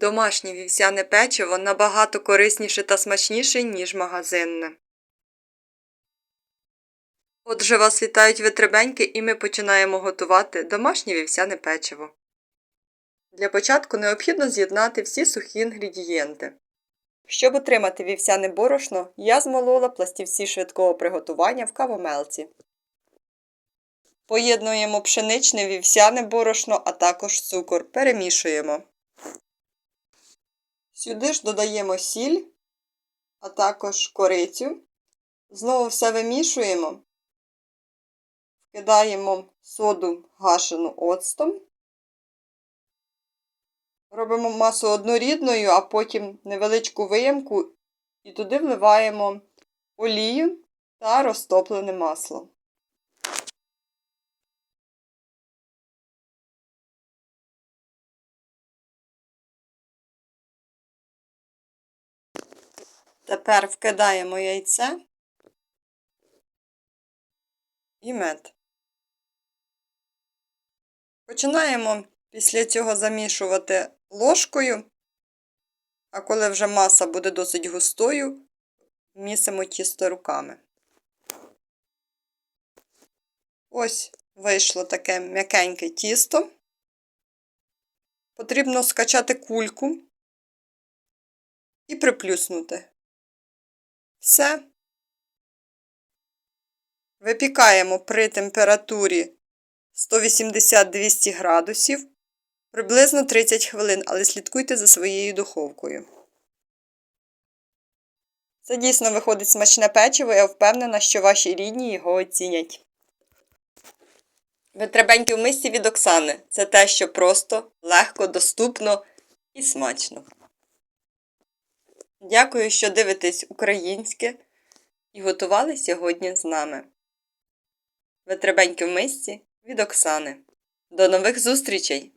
Домашнє вівсяне печиво набагато корисніше та смачніше, ніж магазинне. Отже, вас вітають витребеньки і ми починаємо готувати домашнє вівсяне печиво. Для початку необхідно з'єднати всі сухі інгредієнти. Щоб отримати вівсяне борошно, я змолола пластівці швидкого приготування в кавомелці. Поєднуємо пшеничне вівсяне борошно, а також цукор. Перемішуємо. Сюди ж додаємо сіль, а також корицю. Знову все вимішуємо. Вкидаємо соду гашену оцтом. Робимо масу однорідною, а потім невеличку виямку і туди вливаємо олію та розтоплене масло. Тепер вкидаємо яйце і мед. Починаємо після цього замішувати ложкою, а коли вже маса буде досить густою, місимо тісто руками. Ось вийшло таке м'якеньке тісто. Потрібно скачати кульку і приплюснути. Все. Випікаємо при температурі 180-200 градусів приблизно 30 хвилин, але слідкуйте за своєю духовкою. Це дійсно виходить смачне печиво, я впевнена, що ваші рідні його оцінять. Витребеньки в мисці від Оксани це те, що просто, легко, доступно і смачно. Дякую, що дивитесь українське і готували сьогодні з нами. Витребеньки в мисці від Оксани. До нових зустрічей!